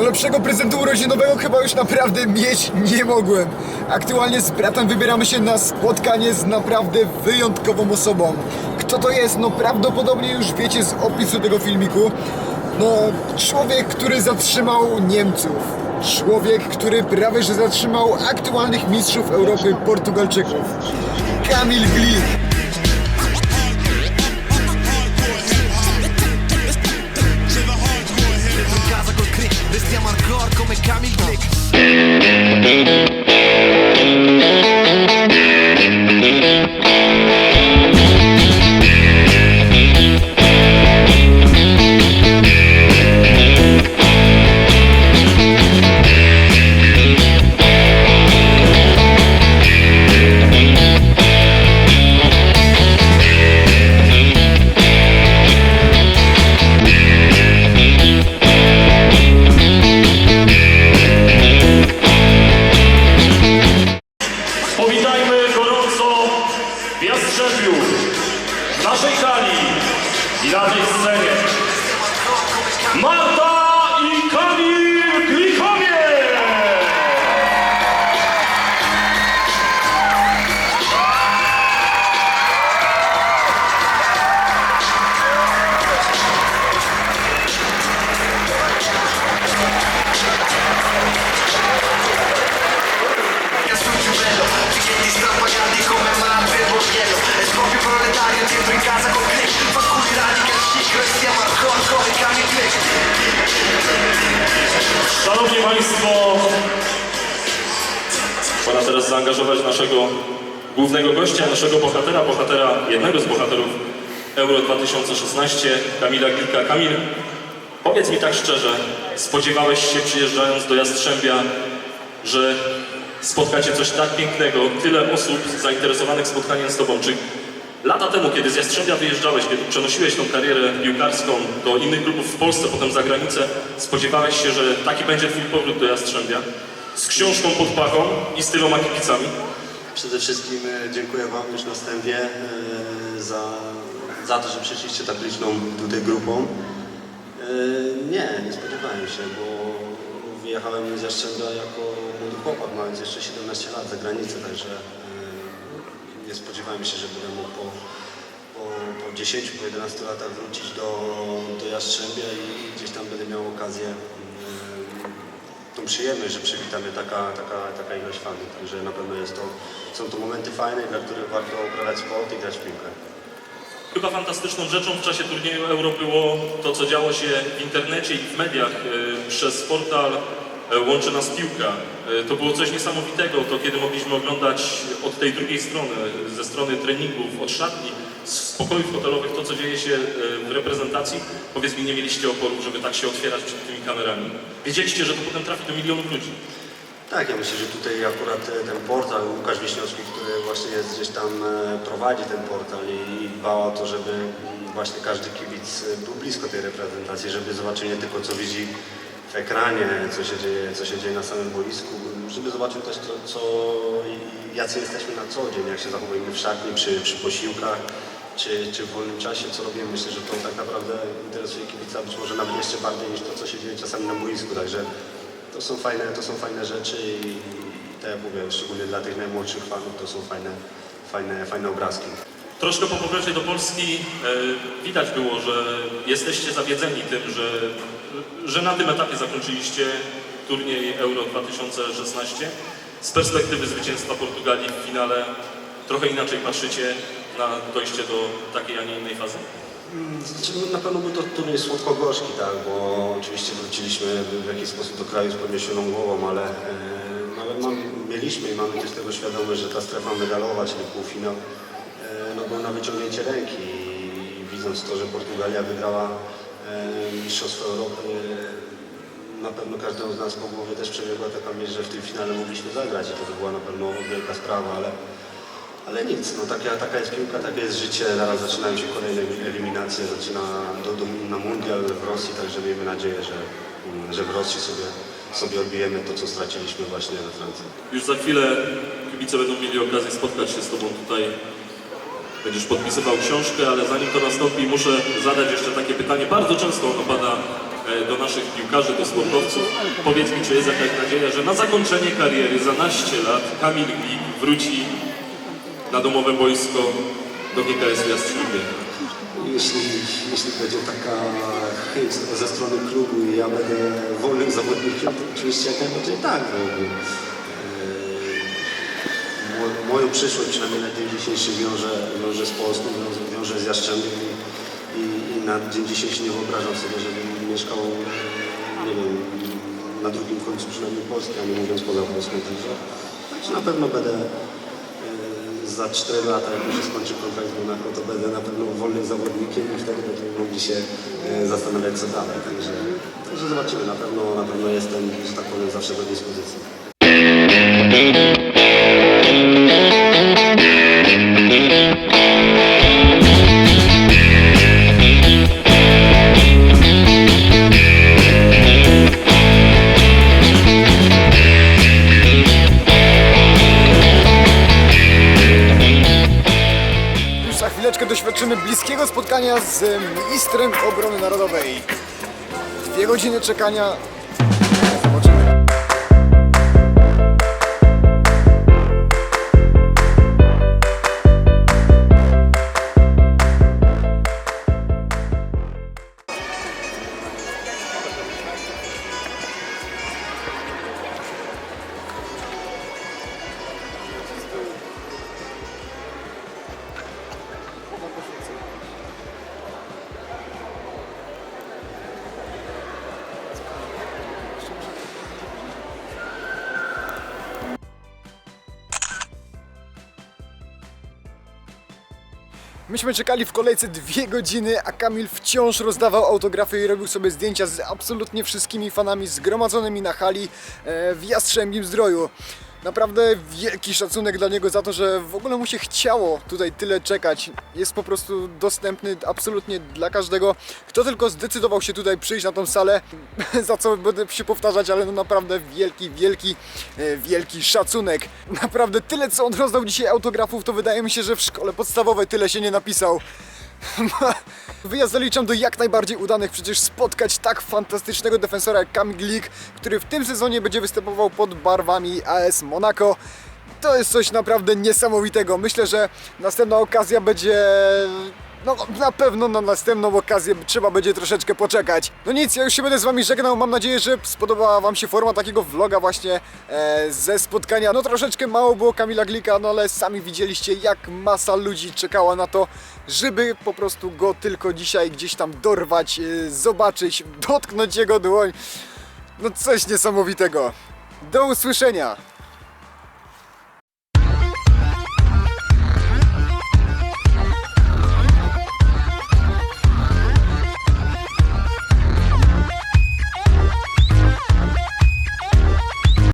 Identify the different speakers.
Speaker 1: No lepszego prezentu urodzinowego chyba już naprawdę mieć nie mogłem. Aktualnie z bratem wybieramy się na spotkanie z naprawdę wyjątkową osobą. Kto to jest? No prawdopodobnie już wiecie z opisu tego filmiku. No, człowiek, który zatrzymał Niemców. Człowiek, który prawie że zatrzymał aktualnych mistrzów Europy Portugalczyków. Kamil Glik.
Speaker 2: Siamo hardcore come Camille Click In casa col click Fa culi radical chic Restiamo hardcore come Camil Click
Speaker 3: Szanowni Państwo, pora teraz zaangażować naszego głównego gościa, naszego bohatera, bohatera, jednego z bohaterów Euro 2016, Kamila Glika. Kamil, powiedz mi tak szczerze, spodziewałeś się przyjeżdżając do Jastrzębia, że spotkacie coś tak pięknego, tyle osób zainteresowanych spotkaniem z Tobą. Czy lata temu, kiedy z Jastrzębia wyjeżdżałeś, kiedy przenosiłeś tą karierę piłkarską do innych klubów w Polsce, potem za granicę, spodziewałeś się, że taki będzie Twój powrót do Jastrzębia? Z książką pod pachą i z tyloma kibicami?
Speaker 4: Przede wszystkim e, dziękuję Wam już na wstępie e, za, za to, że przyszliście tak liczną tutaj grupą. E, Nie, nie spodziewałem się, bo wyjechałem z Jastrzębia jako młody chłopak, mając jeszcze 17 lat za granicę, także nie spodziewałem się, że będę mógł po, po, po 10, po 11 latach wrócić do, do Jastrzębia i gdzieś tam będę miał okazję e, tą przyjemność, że przywita mnie taka, taka, taka ilość fanów. Także na pewno jest to, są to momenty fajne, dla których warto uprawiać sport i grać w piłkę.
Speaker 3: Chyba fantastyczną rzeczą w czasie turnieju Euro było to, co działo się w internecie i w mediach e, przez portal Łączy Nas Piłka. E, To było coś niesamowitego, to kiedy mogliśmy oglądać od tej drugiej strony, ze strony treningów, od szatni, z pokojów hotelowych, to co dzieje się e, w reprezentacji. Powiedz mi, nie mieliście oporu, żeby tak się otwierać przed tymi kamerami. Wiedzieliście, że to potem trafi do milionów ludzi.
Speaker 4: Tak, ja myślę, że tutaj akurat e, ten portal, Łukasz Wiśniowski, który właśnie jest gdzieś tam, e, prowadzi ten portal i dba o to, żeby mm, właśnie każdy kibic e, był blisko tej reprezentacji, żeby zobaczył nie tylko co widzi w ekranie, co się dzieje, co się dzieje na samym boisku, żeby zobaczył też to, co, jacy jesteśmy na co dzień, jak się zachowujemy w szatni, przy, przy posiłkach, czy, czy w wolnym czasie, co robimy. Myślę, że to tak naprawdę interesuje kibica być może nawet jeszcze bardziej niż to, co się dzieje czasami na boisku, także to są fajne, to są fajne rzeczy i, i tak jak mówię, szczególnie dla tych najmłodszych fanów to są fajne, fajne, fajne obrazki.
Speaker 3: Troszkę po powrocie do Polski e, widać było, że jesteście zawiedzeni tym, że, że na tym etapie zakończyliście turniej Euro 2016. Z perspektywy zwycięstwa Portugalii w finale trochę inaczej patrzycie na dojście do takiej, a nie innej fazy?
Speaker 4: Znaczy, no, na pewno był to turniej słodko-gorzki, tak, bo oczywiście wróciliśmy w jakiś sposób do kraju z podniesioną głową, ale, e, ale mam, mieliśmy i mamy też tego świadomość, że ta strefa medalowa, czyli półfinał, e, no był na wyciągnięcie ręki i widząc to, że Portugalia wygrała e, Mistrzostwo Europy, na pewno każdemu z nas po głowie też przebiegła taka myśl, że w tym finale mogliśmy zagrać i to by była na pewno wielka sprawa, ale ale nic, no taka, taka jest piłka, takie jest życie. Zaraz zaczynają się kolejne eliminacje, zaczyna do, do, na mundial w Rosji, także miejmy nadzieję, że, mm, że w Rosji sobie, sobie odbijemy to, co straciliśmy właśnie we Francji.
Speaker 3: Już za chwilę kibice będą mieli okazję spotkać się z Tobą tutaj. Będziesz podpisywał książkę, ale zanim to nastąpi, muszę zadać jeszcze takie pytanie. Bardzo często ono pada e, do naszych piłkarzy, do sportowców. Powiedz mi, czy jest jakaś nadzieja, że na zakończenie kariery za naście lat Kamil Glik wróci na domowe boisko do GKS Jastrzębie?
Speaker 4: Jeśli, jeśli będzie taka chęć ze strony klubu i ja będę wolnym zawodnikiem, to oczywiście jak najbardziej tak. Mo- moją przyszłość przynajmniej na dzień dzisiejszy wiąże, wiąże z Polską, wiąże, z Jastrzębiem i, i, na dzień dzisiejszy nie wyobrażam sobie, żebym mieszkał, nie wiem, na drugim końcu przynajmniej Polski, a nie mówiąc poza Polską. Także na pewno będę e, za 4 lata, jak już się skończy kontrakt z Monaco, to będę na pewno wolnym zawodnikiem i wtedy będziemy mogli się e, zastanawiać co dalej. Także, także zobaczymy, na pewno, na pewno jestem, że tak powiem, zawsze do dyspozycji.
Speaker 1: Spotkania z ministrem obrony narodowej. Dwie godziny czekania. Myśmy czekali w kolejce dwie godziny, a Kamil wciąż rozdawał autografy i robił sobie zdjęcia z absolutnie wszystkimi fanami zgromadzonymi na hali e, w Jastrzębim Zdroju. Naprawdę wielki szacunek dla niego za to, że w ogóle mu się chciało tutaj tyle czekać. Jest po prostu dostępny absolutnie dla każdego, kto tylko zdecydował się tutaj przyjść na tą salę, za co będę się powtarzać, ale no naprawdę wielki, wielki, e, wielki szacunek. Naprawdę tyle, co on rozdał dzisiaj autografów, to wydaje mi się, że w szkole podstawowej tyle się nie napisał. Wyjazd zaliczam do jak najbardziej udanych, przecież spotkać tak fantastycznego defensora jak Kamil Glik, który w tym sezonie będzie występował pod barwami AS Monaco. To jest coś naprawdę niesamowitego. Myślę, że następna okazja będzie. No, na pewno na następną okazję trzeba będzie troszeczkę poczekać. No nic, ja już się będę z Wami żegnał. Mam nadzieję, że spodobała Wam się forma takiego vloga właśnie e, ze spotkania. No troszeczkę mało było Kamila Glika, no ale sami widzieliście, jak masa ludzi czekała na to, żeby po prostu go tylko dzisiaj gdzieś tam dorwać, e, zobaczyć, dotknąć jego dłoń. No coś niesamowitego. Do usłyszenia!